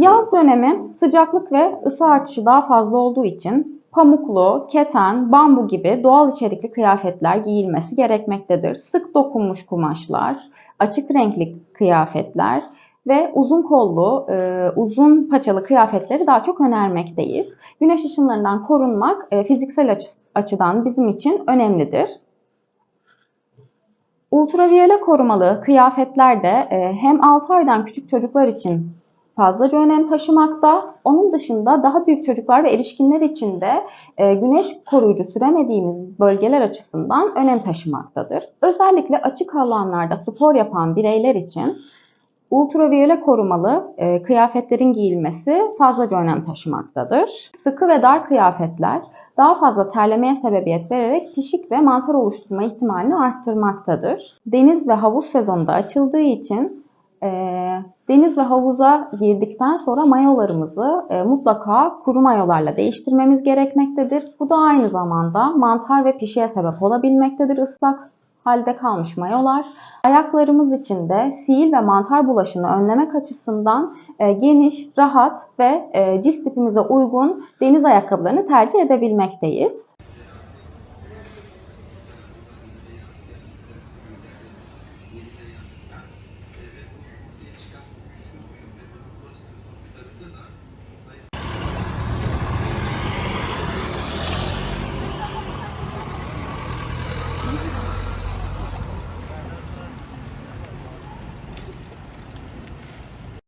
Yaz dönemi sıcaklık ve ısı artışı daha fazla olduğu için pamuklu, keten, bambu gibi doğal içerikli kıyafetler giyilmesi gerekmektedir. Sık dokunmuş kumaşlar, açık renkli kıyafetler ve uzun kollu, e, uzun paçalı kıyafetleri daha çok önermekteyiz. Güneş ışınlarından korunmak e, fiziksel açı- açıdan bizim için önemlidir. Ultraviyole korumalı kıyafetler de e, hem 6 aydan küçük çocuklar için fazlaca önem taşımakta. Onun dışında daha büyük çocuklar ve erişkinler için de e, güneş koruyucu süremediğimiz bölgeler açısından önem taşımaktadır. Özellikle açık alanlarda spor yapan bireyler için ultraviyole korumalı e, kıyafetlerin giyilmesi fazlaca önem taşımaktadır. Sıkı ve dar kıyafetler daha fazla terlemeye sebebiyet vererek pişik ve mantar oluşturma ihtimalini arttırmaktadır. Deniz ve havuz sezonu da açıldığı için e, deniz ve havuza girdikten sonra mayolarımızı e, mutlaka kuru mayolarla değiştirmemiz gerekmektedir. Bu da aynı zamanda mantar ve pişiğe sebep olabilmektedir ıslak halde kalmış mayolar. Ayaklarımız için de sil ve mantar bulaşını önlemek açısından e, geniş, rahat ve e, cilt tipimize uygun deniz ayakkabılarını tercih edebilmekteyiz.